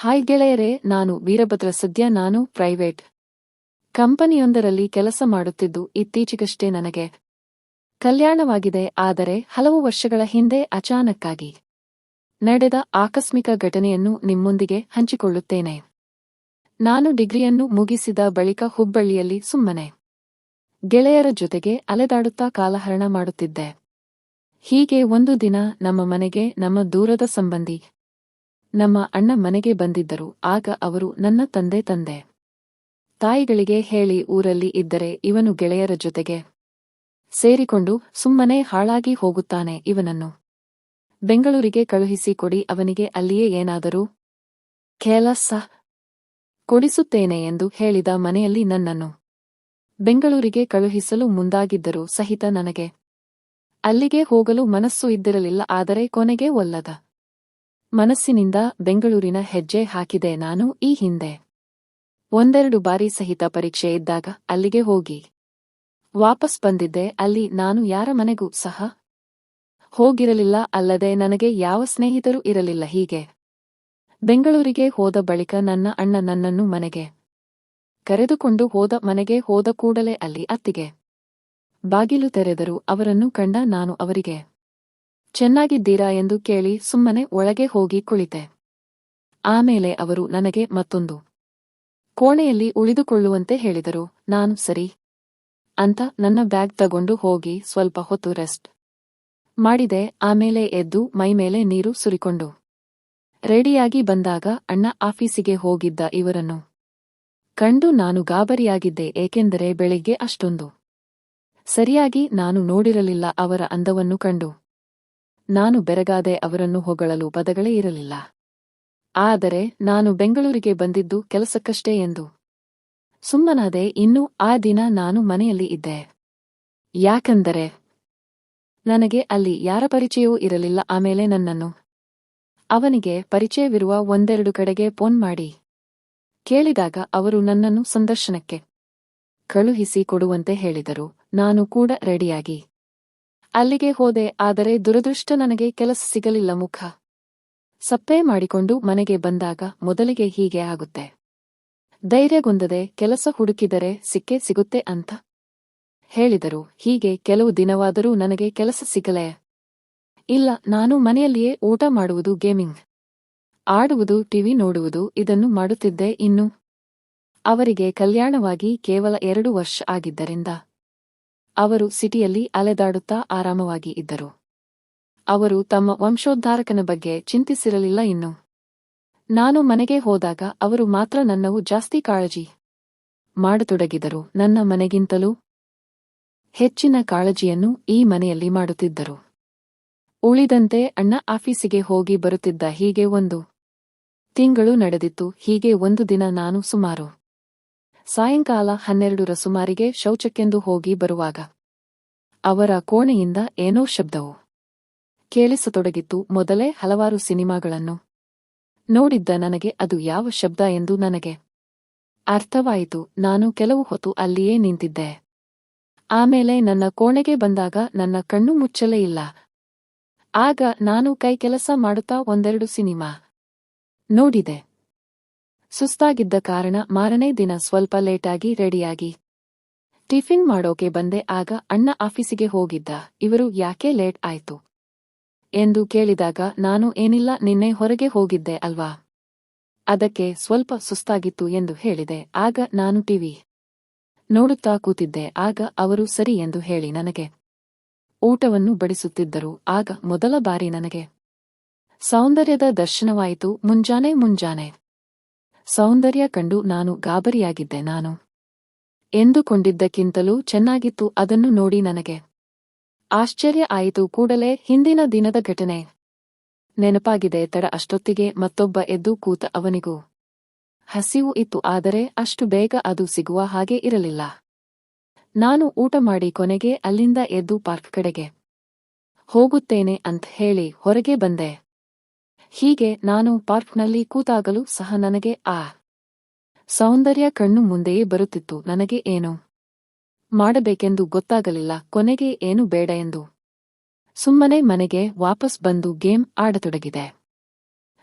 Hi ಗೆಳೆಯರೇ, ನಾನು ವೀರಭದ್ರ, ಸದ್ಯ ನಾನು ಪ್ರೈವೇಟ್ ಕಂಪನಿಯೊಂದರಲ್ಲಿ ಕೆಲಸ ಮಾಡುತ್ತಿದ್ದು ಇತ್ತೀಚೆಗಷ್ಟೇ ನನಗೆ ಕಲ್ಯಾಣವಾಗಿದೆ. ಆದರೆ ಹಲವು ವರ್ಷಗಳ ಹಿಂದೆ ಅಚಾನಕ್ಕಾಗಿ ನಡೆದ ಆಕಸ್ಮಿಕ ಘಟನೆಯನ್ನು ನಿಮ್ಮೊಂದಿಗೆ ಹಂಚಿಕೊಳ್ಳುತ್ತೇನೆ. ನಾನು ಡಿಗ್ರಿಯನ್ನು ಮುಗಿಸಿದ ಬಳಿಕ ಹುಬ್ಬಳ್ಳಿಯಲ್ಲಿ ಸುಮ್ಮನೆ ಗೆಳೆಯರ ಜೊತೆಗೆ ಅಲೆದಾಡುತ್ತಾ ಕಾಲಹರಣ ಮಾಡುತ್ತಿದ್ದೆ. ಹೀಗೆ ಒಂದು ದಿನ ನಮ್ಮ ಮನೆಗೆ ನಮ್ಮ ದೂರದ ಸಂಬಂಧಿ ನಮ್ಮ ಅಣ್ಣ ಮನೆಗೆ ಬಂದಿದ್ದರು, ಆಗ ಅವರು, ನನ್ನ ತಂದೆ ತಂದೆ. ತಾಯಿಗಳಿಗೆ ಹೇಳಿ ಊರಲ್ಲಿ ಇದ್ದರೆ ಇವನು ಗೆಳೆಯರ ಜೊತೆಗೆ ಸೇರಿಕೊಂಡು ಸುಮ್ಮನೆ ಹಾಳಾಗಿ ಹೋಗುತ್ತಾನೆ ಇವನನ್ನು. ಬೆಂಗಳೂರಿಗೆ ಕಳುಹಿಸಿ ಕೊಡಿ, ಅವನಿಗೆ ಅಲ್ಲಿಯೇ ಏನಾದರೂ ಕೆಲಸ ಕೊಡಿಸುತ್ತೇನೆ ಎಂದು ಹೇಳಿದ ಮನೆಯಲ್ಲಿ ನನ್ನನ್ನು. ಬೆಂಗಳೂರಿಗೆ ಕಳುಹಿಸಲು ಮುಂದಾಗಿದ್ದರು ಸಹಿತ ನನಗೆ ಅಲ್ಲಿಗೆ ಹೋಗಲು ಮನಸ್ಸು ಇದ್ದಿರಲಿಲ್ಲ, ಆದರೆ ಕೊನೆಗೆ ಒಲ್ಲದ. ಮನಸ್ಸಿನಿಂದ ಬೆಂಗಳೂರಿನ ಹೆಜ್ಜೆ ಹಾಕಿದೆ ನಾನು ಈ ಹಿಂದೆ. ಒಂದೆರಡು ಬಾರಿ ಸಹಿತ ಪರೀಕ್ಷೆ ಇದ್ದಾಗ ಅಲ್ಲಿಗೆ ಹೋಗಿ. ವಾಪಸ್ ಬಂದಿದ್ದೆ, ಅಲ್ಲಿ ನಾನು ಯಾರ ಮನೆಗೂ ಸಹ ಹೋಗಿರಲಿಲ್ಲ, ಅಲ್ಲದೆ ನನಗೆ ಯಾವ ಸ್ನೇಹಿತರು ಇರಲಿಲ್ಲ, ಹೀಗೆ. ಬೆಂಗಳೂರಿಗೆ ಹೋದ ಬಳಿಕ ನನ್ನ ಅಣ್ಣ ನನ್ನನ್ನು ಮನೆಗೆ ಕರೆದುಕೊಂಡು ಹೋದ, ಮನೆಗೆ ಹೋದ ಕೂಡಲೇ ಅಲ್ಲಿ ಅತ್ತಿಗೆ ಬಾಗಿಲು ತೆರೆದರು, ಅವರನ್ನು ಕಂಡ ನಾನು ಅವರಿಗೆ ಚೆನ್ನಾಗಿದ್ದೀರಾ ಎಂದು ಕೇಳಿ ಸುಮ್ಮನೆ ಒಳಗೆ ಹೋಗಿ ಕುಳಿತೆ. ಆಮೇಲೆ ಅವರು ನನಗೆ ಮತ್ತೊಂದು. ಕೋಣೆಯಲ್ಲಿ ಉಳಿದುಕೊಳ್ಳುವಂತೆ ಹೇಳಿದರು, ನಾನು ಸರಿ. ಅಂತ ನನ್ನ ಬ್ಯಾಗ್ ತಗೊಂಡು ಹೋಗಿ ಸ್ವಲ್ಪ ಹೊತ್ತು ರೆಸ್ಟ್ ಮಾಡಿದೆ, ಆಮೇಲೆ ಎದ್ದು ಮೈಮೇಲೆ ನೀರು ಸುರಿಕೊಂಡು. ರೆಡಿಯಾಗಿ ಬಂದಾಗ ಅಣ್ಣ ಆಫೀಸಿಗೆ ಹೋಗಿದ್ದ ಇವರನ್ನು ಕಂಡು ನಾನು ಗಾಬರಿಯಾಗಿದ್ದೆ, ಏಕೆಂದರೆ ಬೆಳಿಗ್ಗೆ ಅಷ್ಟೊಂದು. ಸರಿಯಾಗಿ ನಾನು ನೋಡಿರಲಿಲ್ಲ ಅವರ ಅಂದವನ್ನು ಕಂಡು. ನಾನು ಬೆರಗಾದೆ ಅವರನ್ನು ಹೊಗಳಲು ಪದಗಳೇ ಇರಲಿಲ್ಲ. ಆದರೆ ನಾನು ಬೆಂಗಳೂರಿಗೆ ಬಂದಿದ್ದು ಕೆಲಸಕ್ಕಷ್ಟೇ ಎಂದು. ಸುಮ್ಮನಾದೆ ಇನ್ನು ಆ ದಿನ ನಾನು ಮನೆಯಲ್ಲಿ ಇದ್ದೆ. ಯಾಕಂದರೆ ನನಗೆ ಅಲ್ಲಿ ಯಾರ ಪರಿಚಯವೂ ಇರಲಿಲ್ಲ, ಆಮೇಲೆ ನನ್ನನ್ನು. ಅವನಿಗೆ ಪರಿಚಯವಿರುವ ಒಂದೆರಡು ಕಡೆಗೆ ಫೋನ್ ಮಾಡಿ. ಕೇಳಿದಾಗ ಅವರು ನನ್ನನ್ನು ಸಂದರ್ಶನಕ್ಕೆ ಕಳುಹಿಸಿ ಕೊಡುವಂತೆ ಹೇಳಿದರು. ನಾನು ಕೂಡ ರೆಡಿಯಾಗಿ ಅಲ್ಲಿಗೆ ಹೋದೆ, ಆದರೆ ದುರದೃಷ್ಟ ನನಗೆ ಕೆಲಸ ಸಿಗಲಿಲ್ಲ ಮುಖ. ಸಪ್ಪೆ ಮಾಡಿಕೊಂಡು ಮನೆಗೆ ಬಂದಾಗ ಮೊದಲಿಗೆ ಹೀಗೆ ಆಗುತ್ತೆ. ಧೈರ್ಯಗೊಂದದೆ ಕೆಲಸ ಹುಡುಕಿದರೆ ಸಿಕ್ಕೇ ಸಿಗುತ್ತೆ ಅಂತ ಹೇಳಿದರು. ಹೀಗೆ ಕೆಲವು ದಿನವಾದರೂ ನನಗೆ ಕೆಲಸ ಸಿಗಲೇ ಇಲ್ಲ. ನಾನು ಮನೆಯಲ್ಲಿಯೇ ಊಟ ಮಾಡುವುದು ಗೇಮಿಂಗ್. ಆಡುವುದು, ಟಿವಿ ನೋಡುವುದು, ಇದನ್ನು ಮಾಡುತ್ತಿದ್ದೆ ಇನ್ನು ಅವರಿಗೆ ಕಲ್ಯಾಣವಾಗಿ ಕೇವಲ ಎರಡು ವರ್ಷ ಆಗಿದ್ದರಿಂದ ಅವರು ಸಿಟಿಯಲ್ಲಿ ಅಲೆದಾಡುತ್ತಾ ಆರಾಮವಾಗಿ ಇದ್ದರು. ಅವರು ತಮ್ಮ ವಂಶೋದ್ಧಾರಕನ ಬಗ್ಗೆ ಚಿಂತಿಸಿರಲಿಲ್ಲ ಇನ್ನು. ನಾನು ಮನೆಗೆ ಹೋದಾಗ ಅವರು ಮಾತ್ರ ನನ್ನವು ಜಾಸ್ತಿ ಕಾಳಜಿ ಮಾಡತೊಡಗಿದರು. ನನ್ನ ಮನೆಗಿಂತಲೂ ಹೆಚ್ಚಿನ ಕಾಳಜಿಯನ್ನು ಈ ಮನೆಯಲ್ಲಿ ಮಾಡುತ್ತಿದ್ದರು. ಉಳಿದಂತೆ ಅಣ್ಣ ಆಫೀಸಿಗೆ ಹೋಗಿ ಬರುತ್ತಿದ್ದ ಹೀಗೆ ಒಂದು ತಿಂಗಳು ನಡೆದಿತ್ತು. ಹೀಗೆ ಒಂದು ದಿನ ನಾನು ಸುಮಾರು ಸಾಯಂಕಾಲ ಹನ್ನೆರಡರ ಸುಮಾರಿಗೆ ಶೌಚಕ್ಕೆಂದು ಹೋಗಿ ಬರುವಾಗ ಅವರ ಕೋಣೆಯಿಂದ ಏನೋ ಶಬ್ದವು ಕೇಳಿಸತೊಡಗಿತ್ತು ಮೊದಲೇ ಹಲವಾರು ಸಿನಿಮಾಗಳನ್ನು ನೋಡಿದ್ದ ನನಗೆ ಅದು ಯಾವ ಶಬ್ದ ಎಂದು ನನಗೆ ಅರ್ಥವಾಯಿತು. ನಾನು ಕೆಲವು ಹೊತ್ತು ಅಲ್ಲಿಯೇ ನಿಂತಿದ್ದೆ. ಆಮೇಲೆ ನನ್ನ ಕೋಣೆಗೆ ಬಂದಾಗ ನನ್ನ ಕಣ್ಣು ಮುಚ್ಚಲೇ ಇಲ್ಲ. ಆಗ ನಾನು ಕೈ ಕೆಲಸ ಮಾಡುತ್ತಾ ಒಂದೆರಡು ಸಿನಿಮಾ ನೋಡಿದೆ. ಸುಸ್ತಾಗಿದ್ದ ಕಾರಣ ಮಾರನೇ ದಿನ ಸ್ವಲ್ಪ ಲೇಟಾಗಿ ರೆಡಿಯಾಗಿ. ಟಿಫಿನ್ ಮಾಡೋಕೆ ಬಂದೆ, ಆಗ ಅಣ್ಣ ಆಫೀಸಿಗೆ ಹೋಗಿದ್ದ. ಇವರು, ಯಾಕೆ ಲೇಟ್ ಆಯ್ತು? ಎಂದು ಕೇಳಿದಾಗ, ನಾನು ಏನಿಲ್ಲ, ನಿನ್ನೆ ಹೊರಗೆ ಹೋಗಿದ್ದೆ ಅಲ್ವಾ? ಅದಕ್ಕೆ, ಸ್ವಲ್ಪ ಸುಸ್ತಾಗಿತ್ತು, ಎಂದು ಹೇಳಿದೆ. ಆಗ ನಾನು ಟಿವಿ ನೋಡುತ್ತಾ ಕೂತಿದ್ದೆ. ಆಗ ಅವರು, ಸರಿ, ಎಂದು ಹೇಳಿ ನನಗೆ ಊಟವನ್ನು ಬಡಿಸುತ್ತಿದ್ದರು. ಆಗ ಮೊದಲ ಬಾರಿ ನನಗೆ ಸೌಂದರ್ಯದ ದರ್ಶನವಾಯಿತು. ಮುಂಜಾನೆ ಮುಂಜಾನೆ ಸೌಂದರ್ಯ ಕಂಡು ನಾನು ಗಾಬರಿಯಾಗಿದ್ದೆ ನಾನು. ಎಂದುಕೊಂಡಿದ್ದಕ್ಕಿಂತಲೂ ಚೆನ್ನಾಗಿತ್ತು ಅದನ್ನು ನೋಡಿ ನನಗೆ. ಆಶ್ಚರ್ಯ ಆಯಿತು ಕೂಡಲೇ ಹಿಂದಿನ ದಿನದ ಘಟನೆ. ನೆನಪಾಗಿದೆ ತಡ ಅಷ್ಟೊತ್ತಿಗೆ ಮತ್ತೊಬ್ಬ ಎದ್ದು ಕೂತ ಅವನಿಗೂ. ಹಸಿವು ಇತ್ತು ಆದರೆ ಅಷ್ಟು ಬೇಗ ಅದು ಸಿಗುವ ಹಾಗೆ ಇರಲಿಲ್ಲ. ನಾನು ಊಟ ಮಾಡಿ ಕೊನೆಗೆ ಅಲ್ಲಿಂದ ಎದ್ದು ಪಾರ್ಕ್ ಕಡೆಗೆ ಹೋಗುತ್ತೇನೆ ಅಂತ ಹೇಳಿ ಹೊರಗೆ ಬಂದೆ. ಹೀಗೆ ನಾನು ಪಾರ್ಕ್ನಲ್ಲಿ ಕೂತಾಗಲೂ ಸಹ ನನಗೆ ಆ ಸೌಂದರ್ಯ ಕಣ್ಣು ಮುಂದೆಯೇ ಬರುತ್ತಿತ್ತು. ನನಗೆ ಏನು ಮಾಡಬೇಕೆಂದು ಗೊತ್ತಾಗಲಿಲ್ಲ. ಕೊನೆಗೆ ಏನು ಬೇಡ ಎಂದು ಸುಮ್ಮನೆ ಮನೆಗೆ ವಾಪಸ್ ಬಂದು ಗೇಮ್ ಆಡತೊಡಗಿದೆ.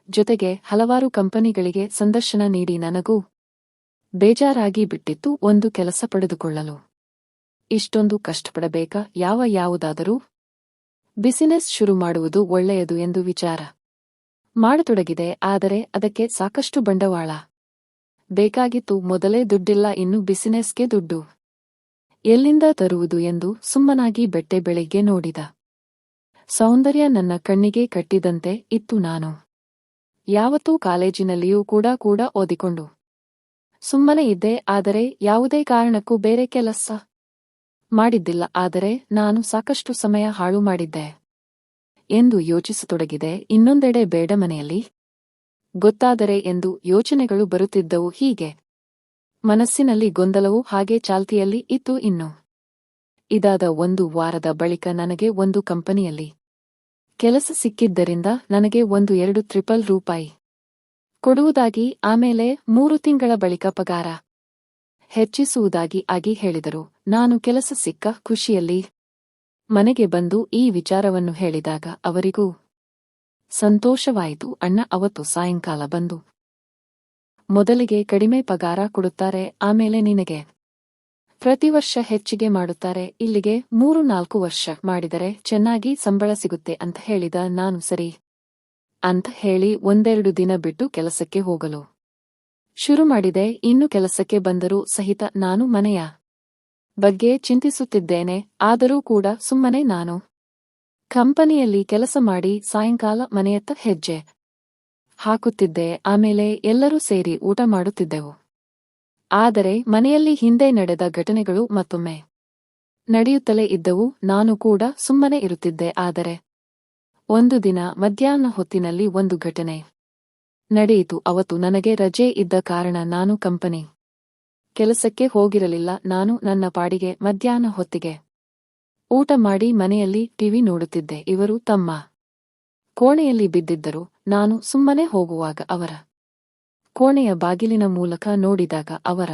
ಜೊತೆಗೆ ಹಲವಾರು ಕಂಪನಿಗಳಿಗೆ ಸಂದರ್ಶನ ನೀಡಿ ನನಗೂ ಬೇಜಾರಾಗಿ ಬಿಟ್ಟಿತ್ತು. ಒಂದು ಕೆಲಸ ಪಡೆದುಕೊಳ್ಳಲು ಇಷ್ಟೊಂದು ಕಷ್ಟಪಡಬೇಕಾ? ಯಾವ ಯಾವುದಾದರೂ ಬಿಸಿನೆಸ್ ಶುರು ಮಾಡುವುದು ಒಳ್ಳೆಯದು ಎಂದು ವಿಚಾರ ಮಾಡತೊಡಗಿದೆ, ಆದರೆ ಅದಕ್ಕೆ ಸಾಕಷ್ಟು ಬಂಡವಾಳ. ಬೇಕಾಗಿತ್ತು ಮೊದಲೇ ದುಡ್ಡಿಲ್ಲ, ಇನ್ನು ಬಿಸಿನೆಸ್ಗೆ ದುಡ್ಡು. ಎಲ್ಲಿಂದ ತರುವುದು ಎಂದು ಸುಮ್ಮನಾಗಿ ಬೆಟ್ಟೆ ಬೆಳಿಗ್ಗೆ ನೋಡಿದ. ಸೌಂದರ್ಯ ನನ್ನ ಕಣ್ಣಿಗೆ ಕಟ್ಟಿದಂತೆ ಇತ್ತು ನಾನು. ಯಾವತ್ತೂ ಕಾಲೇಜಿನಲ್ಲಿಯೂ ಕೂಡ ಕೂಡ ಓದಿಕೊಂಡು. ಸುಮ್ಮನೆ ಇದ್ದೆ, ಆದರೆ ಯಾವುದೇ ಕಾರಣಕ್ಕೂ ಬೇರೆ ಕೆಲಸ ಮಾಡಿದ್ದಿಲ್ಲ, ಆದರೆ ನಾನು ಸಾಕಷ್ಟು ಸಮಯ ಹಾಳು ಮಾಡಿದ್ದೆ. ಎಂದು ಯೋಚಿಸತೊಡಗಿದೆ. ಇನ್ನೊಂದೆಡೆ ಬೇಡ ಮನೆಯಲ್ಲಿ. ಗೊತ್ತಾದರೆ ಎಂದು ಯೋಚನೆಗಳು ಬರುತ್ತಿದ್ದವು ಹೀಗೆ. ಮನಸ್ಸಿನಲ್ಲಿ ಗೊಂದಲವು ಹಾಗೆ ಚಾಲ್ತಿಯಲ್ಲಿ ಇತ್ತು ಇನ್ನು. ಇದಾದ ಒಂದು ವಾರದ ಬಳಿಕ ನನಗೆ ಒಂದು ಕಂಪನಿಯಲ್ಲಿ ಕೆಲಸ ಸಿಕ್ಕಿದ್ದರಿಂದ ನನಗೆ ಒಂದು ಎರಡು ಟ್ರಿಪಲ್ ರೂಪಾಯಿ ಕೊಡುವುದಾಗಿ, ಆಮೇಲೆ ಮೂರು ತಿಂಗಳ ಬಳಿಕ ಪಗಾರ ಹೆಚ್ಚಿಸುವುದಾಗಿ ಆಗಿ ಹೇಳಿದರು. ನಾನು ಕೆಲಸ ಸಿಕ್ಕ ಖುಷಿಯಲ್ಲಿ ಮನೆಗೆ ಬಂದು ಈ ವಿಚಾರವನ್ನು ಹೇಳಿದಾಗ ಅವರಿಗೂ ಸಂತೋಷವಾಯಿತು. ಅಣ್ಣ ಅವತ್ತು ಸಾಯಂಕಾಲ ಬಂದು, ಮೊದಲಿಗೆ ಕಡಿಮೆ ಪಗಾರ ಕೊಡುತ್ತಾರೆ, ಆಮೇಲೆ ನಿನಗೆ ಪ್ರತಿ ವರ್ಷ ಹೆಚ್ಚಿಗೆ ಮಾಡುತ್ತಾರೆ, ಇಲ್ಲಿಗೆ ಮೂರು ನಾಲ್ಕು ವರ್ಷ ಮಾಡಿದರೆ ಚೆನ್ನಾಗಿ ಸಂಬಳ ಸಿಗುತ್ತೆ ಅಂತ ಹೇಳಿದ ನಾನು ಸರಿ ಅಂತ ಹೇಳಿ ಒಂದೆರಡು ದಿನ ಬಿಟ್ಟು ಕೆಲಸಕ್ಕೆ ಹೋಗಲು ಶುರು ಮಾಡಿದೆ. ಇನ್ನು ಕೆಲಸಕ್ಕೆ ಬಂದರೂ ಸಹಿತ ನಾನು ಮನೆಯ ಬಗ್ಗೆ ಚಿಂತಿಸುತ್ತಿದ್ದೇನೆ, ಆದರೂ ಕೂಡ ಸುಮ್ಮನೆ ನಾನು. ಕಂಪನಿಯಲ್ಲಿ ಕೆಲಸ ಮಾಡಿ ಸಾಯಂಕಾಲ ಮನೆಯತ್ತ ಹೆಜ್ಜೆ ಹಾಕುತ್ತಿದ್ದೆ, ಆಮೇಲೆ ಎಲ್ಲರೂ ಸೇರಿ ಊಟ ಮಾಡುತ್ತಿದ್ದೆವು. ಆದರೆ ಮನೆಯಲ್ಲಿ ಹಿಂದೆ ನಡೆದ ಘಟನೆಗಳು ಮತ್ತೊಮ್ಮೆ ನಡೆಯುತ್ತಲೇ ಇದ್ದವು, ನಾನು ಕೂಡ ಸುಮ್ಮನೆ ಇರುತ್ತಿದ್ದೆ, ಆದರೆ ಒಂದು ದಿನ ಮಧ್ಯಾಹ್ನ ಹೊತ್ತಿನಲ್ಲಿ ಒಂದು ಘಟನೆ ನಡೆಯಿತು, ಅವತ್ತು ನನಗೆ ರಜೆ ಇದ್ದ ಕಾರಣ ನಾನು ಕಂಪನಿ ಕೆಲಸಕ್ಕೆ ಹೋಗಿರಲಿಲ್ಲ. ನಾನು ನನ್ನ ಪಾಡಿಗೆ, ಮಧ್ಯಾಹ್ನ ಹೊತ್ತಿಗೆ ಊಟ ಮಾಡಿ ಮನೆಯಲ್ಲಿ ಟಿವಿ ನೋಡುತ್ತಿದ್ದೆ. ಇವರು ತಮ್ಮ ಕೋಣೆಯಲ್ಲಿ ಬಿದ್ದಿದ್ದರು. ನಾನು ಸುಮ್ಮನೆ ಹೋಗುವಾಗ ಅವರ ಕೋಣೆಯ ಬಾಗಿಲಿನ ಮೂಲಕ ನೋಡಿದಾಗ ಅವರ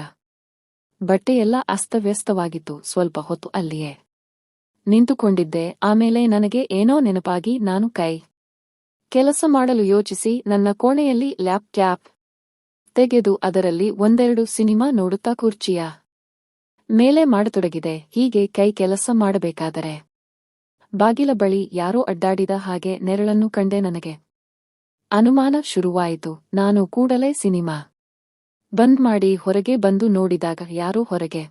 ಬಟ್ಟೆಯೆಲ್ಲ ಅಸ್ತವ್ಯಸ್ತವಾಗಿತ್ತು. ಸ್ವಲ್ಪ ಹೊತ್ತು ಅಲ್ಲಿಯೇ ನಿಂತುಕೊಂಡಿದ್ದೆ. ಆಮೇಲೆ ನನಗೆ ಏನೋ ನೆನಪಾಗಿ ನಾನು ಕೈ ಕೆಲಸ ಮಾಡಲು ಯೋಚಿಸಿ ನನ್ನ ಕೋಣೆಯಲ್ಲಿ ಲ್ಯಾಪ್ ಟ್ಯಾಪ್ ತೆಗೆದು ಅದರಲ್ಲಿ ಒಂದೆರಡು ಸಿನಿಮಾ ನೋಡುತ್ತಾ ಕುರ್ಚಿಯ? ಮೇಲೆ ಮಾಡತೊಡಗಿದೆ, ಹೀಗೆ ಕೈ ಕೆಲಸ ಮಾಡಬೇಕಾದರೆ. ಬಾಗಿಲ ಬಳಿ ಯಾರೋ ಅಡ್ಡಾಡಿದ ಹಾಗೆ ನೆರಳನ್ನು ಕಂಡೆ ನನಗೆ. ಅನುಮಾನ ಶುರುವಾಯಿತು, ನಾನು ಕೂಡಲೇ ಸಿನಿಮಾ ಬಂದ್ ಮಾಡಿ ಹೊರಗೆ ಬಂದು ನೋಡಿದಾಗ ಯಾರೂ ಹೊರಗೆ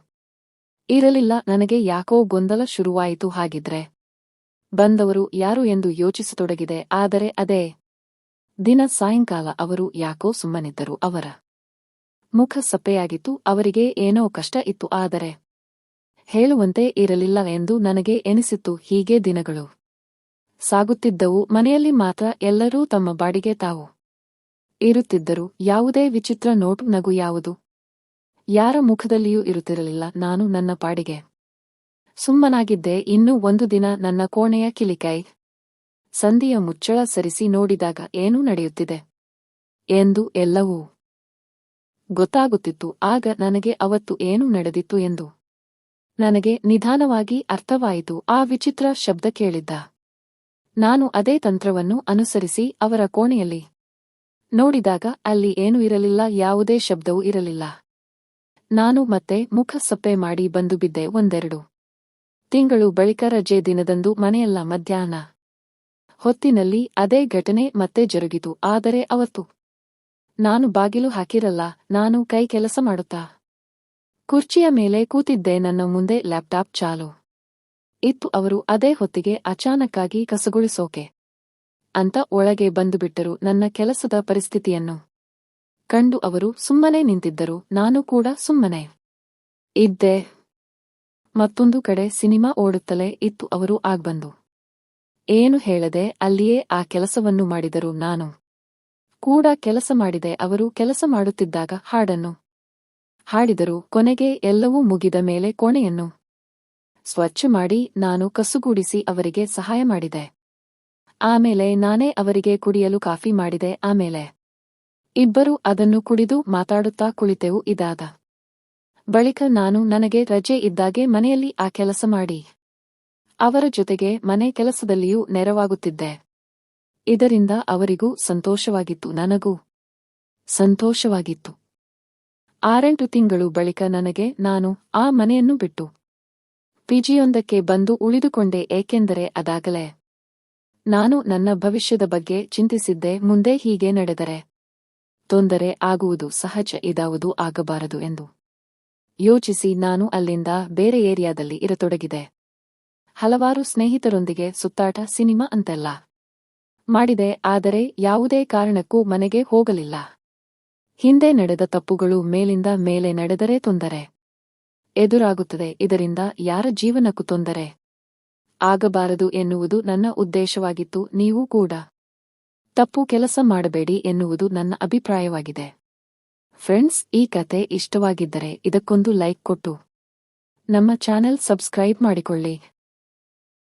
ಇರಲಿಲ್ಲ, ನನಗೆ ಯಾಕೋ ಗೊಂದಲ ಶುರುವಾಯಿತು ಹಾಗಿದ್ರೆ. ಬಂದವರು ಯಾರು ಎಂದು ಯೋಚಿಸತೊಡಗಿದೆ, ಆದರೆ ಅದೇ ದಿನ ಸಾಯಂಕಾಲ ಅವರು ಯಾಕೋ ಸುಮ್ಮನಿದ್ದರು. ಅವರ ಮುಖ ಸಪ್ಪೆಯಾಗಿತ್ತು. ಅವರಿಗೆ ಏನೋ ಕಷ್ಟ ಇತ್ತು. ಆದರೆ ಹೇಳುವಂತೆ ಇರಲಿಲ್ಲ ಎಂದು ನನಗೆ ಎನಿಸಿತ್ತು. ಹೀಗೆ ದಿನಗಳು ಸಾಗುತ್ತಿದ್ದವು. ಮನೆಯಲ್ಲಿ ಮಾತ್ರ ಎಲ್ಲರೂ ತಮ್ಮ ಬಾಡಿಗೆ ತಾವು ಇರುತ್ತಿದ್ದರು. ಯಾವುದೇ ವಿಚಿತ್ರ ನೋಟು ನಗು ಯಾವುದು? ಯಾರ ಮುಖದಲ್ಲಿಯೂ ಇರುತ್ತಿರಲಿಲ್ಲ. ನಾನು ನನ್ನ ಪಾಡಿಗೆ ಸುಮ್ಮನಾಗಿದ್ದೆ. ಇನ್ನೂ ಒಂದು ದಿನ ನನ್ನ ಕೋಣೆಯ ಕಿಲಿಕೈ ಸಂಧಿಯ ಮುಚ್ಚಳ ಸರಿಸಿ ನೋಡಿದಾಗ ಏನೂ ನಡೆಯುತ್ತಿದೆ? ಎಂದು ಎಲ್ಲವೂ ಗೊತ್ತಾಗುತ್ತಿತ್ತು. ಆಗ ನನಗೆ ಅವತ್ತು ಏನು ನಡೆದಿತ್ತು ಎಂದು ನನಗೆ ನಿಧಾನವಾಗಿ ಅರ್ಥವಾಯಿತು. ಆ ವಿಚಿತ್ರ ಶಬ್ದ ಕೇಳಿದ್ದ. ನಾನು ಅದೇ ತಂತ್ರವನ್ನು ಅನುಸರಿಸಿ ಅವರ ಕೋಣೆಯಲ್ಲಿ ನೋಡಿದಾಗ ಅಲ್ಲಿ ಏನೂ ಇರಲಿಲ್ಲ, ಯಾವುದೇ ಶಬ್ದವೂ ಇರಲಿಲ್ಲ. ನಾನು ಮತ್ತೆ ಮುಖ ಸಪ್ಪೆ ಮಾಡಿ ಬಂದು ಬಿದ್ದೆ. ಒಂದೆರಡು ತಿಂಗಳು ಬಳಿಕ ರಜೆ ದಿನದಂದು ಮನೆಯಲ್ಲ ಮಧ್ಯಾಹ್ನ ಹೊತ್ತಿನಲ್ಲಿ ಅದೇ ಘಟನೆ ಮತ್ತೆ ಜರುಗಿತು, ಆದರೆ ಅವತ್ತು ನಾನು ಬಾಗಿಲು ಹಾಕಿರಲ್ಲ, ನಾನು ಕೈ ಕೆಲಸ ಮಾಡುತ್ತಾ? ಕುರ್ಚಿಯ ಮೇಲೆ ಕೂತಿದ್ದೆ, ನನ್ನ ಮುಂದೆ ಲ್ಯಾಪ್ಟಾಪ್ ಚಾಲು. ಇತ್ತು ಅವರು ಅದೇ ಹೊತ್ತಿಗೆ ಅಚಾನಕ್ಕಾಗಿ ಕಸಗುಳಿಸೋಕೆ ಅಂತ ಒಳಗೆ ಬಂದುಬಿಟ್ಟರು ನನ್ನ ಕೆಲಸದ ಪರಿಸ್ಥಿತಿಯನ್ನು. ಕಂಡು ಅವರು ಸುಮ್ಮನೆ ನಿಂತಿದ್ದರು, ನಾನು ಕೂಡ ಸುಮ್ಮನೆ ಇದ್ದೆ. ಮತ್ತೊಂದು ಕಡೆ ಸಿನಿಮಾ ಓಡುತ್ತಲೇ ಇತ್ತು, ಅವರು ಆಗ್ಬಂದು. ಏನು ಹೇಳದೆ ಅಲ್ಲಿಯೇ ಆ ಕೆಲಸವನ್ನು ಮಾಡಿದರು ನಾನು. ಕೂಡ ಕೆಲಸ ಮಾಡಿದೆ, ಅವರು ಕೆಲಸ ಮಾಡುತ್ತಿದ್ದಾಗ ಹಾಡನ್ನು ಹಾಡಿದರು, ಕೊನೆಗೆ ಎಲ್ಲವೂ ಮುಗಿದ ಮೇಲೆ ಕೋಣೆಯನ್ನು ಸ್ವಚ್ಛ ಮಾಡಿ ನಾನು ಕಸುಗೂಡಿಸಿ ಅವರಿಗೆ ಸಹಾಯ ಮಾಡಿದೆ. ಆಮೇಲೆ ನಾನೇ ಅವರಿಗೆ ಕುಡಿಯಲು ಕಾಫಿ ಮಾಡಿದೆ, ಆಮೇಲೆ ಇಬ್ಬರು ಅದನ್ನು ಕುಡಿದು ಮಾತಾಡುತ್ತಾ ಕುಳಿತೆವು ಇದಾದ. ಬಳಿಕ ನಾನು ನನಗೆ ರಜೆ ಇದ್ದಾಗೆ ಮನೆಯಲ್ಲಿ ಆ ಕೆಲಸ ಮಾಡಿ. ಅವರ ಜೊತೆಗೆ ಮನೆ ಕೆಲಸದಲ್ಲಿಯೂ ನೆರವಾಗುತ್ತಿದ್ದೆ. ಇದರಿಂದ ಅವರಿಗೂ ಸಂತೋಷವಾಗಿತ್ತು, ನನಗೂ ಸಂತೋಷವಾಗಿತ್ತು. ಆರೆಂಟು ತಿಂಗಳು ಬಳಿಕ ನನಗೆ ನಾನು ಆ ಮನೆಯನ್ನು ಬಿಟ್ಟು ಪಿಜಿಯೊಂದಕ್ಕೆ ಬಂದು ಉಳಿದುಕೊಂಡೆ, ಏಕೆಂದರೆ ಅದಾಗಲೇ ನಾನು ನನ್ನ ಭವಿಷ್ಯದ ಬಗ್ಗೆ ಚಿಂತಿಸಿದ್ದೆ, ಮುಂದೆ ಹೀಗೆ ನಡೆದರೆ ತೊಂದರೆ ಆಗುವುದು ಸಹಜ, ಇದಾವುದು ಆಗಬಾರದು ಎಂದು ಯೋಚಿಸಿ ನಾನು ಅಲ್ಲಿಂದ ಬೇರೆ ಏರಿಯಾದಲ್ಲಿ ಇರತೊಡಗಿದೆ ಹಲವಾರು ಸ್ನೇಹಿತರೊಂದಿಗೆ ಸುತ್ತಾಟ ಸಿನಿಮಾ ಅಂತೆಲ್ಲ. ಮಾಡಿದೆ, ಆದರೆ ಯಾವುದೇ ಕಾರಣಕ್ಕೂ ಮನೆಗೆ ಹೋಗಲಿಲ್ಲ. ಹಿಂದೆ ನಡೆದ ತಪ್ಪುಗಳು ಮೇಲಿಂದ ಮೇಲೆ ನಡೆದರೆ ತೊಂದರೆ. ಎದುರಾಗುತ್ತದೆ, ಇದರಿಂದ ಯಾರ ಜೀವನಕ್ಕೂ ತೊಂದರೆ. ಆಗಬಾರದು ಎನ್ನುವುದು ನನ್ನ ಉದ್ದೇಶವಾಗಿತ್ತು, ನೀವು ಕೂಡ. ತಪ್ಪು ಕೆಲಸ ಮಾಡಬೇಡಿ ಎನ್ನುವುದು ನನ್ನ ಅಭಿಪ್ರಾಯವಾಗಿದೆ. ಫ್ರೆಂಡ್ಸ್, ಈ ಕತೆ ಇಷ್ಟವಾಗಿದ್ದರೆ ಇದಕ್ಕೊಂದು ಲೈಕ್ ಕೊಟ್ಟು. ನಮ್ಮ ಚಾನೆಲ್ ಸಬ್ಸ್ಕ್ರೈಬ್ ಮಾಡಿಕೊಳ್ಳಿ.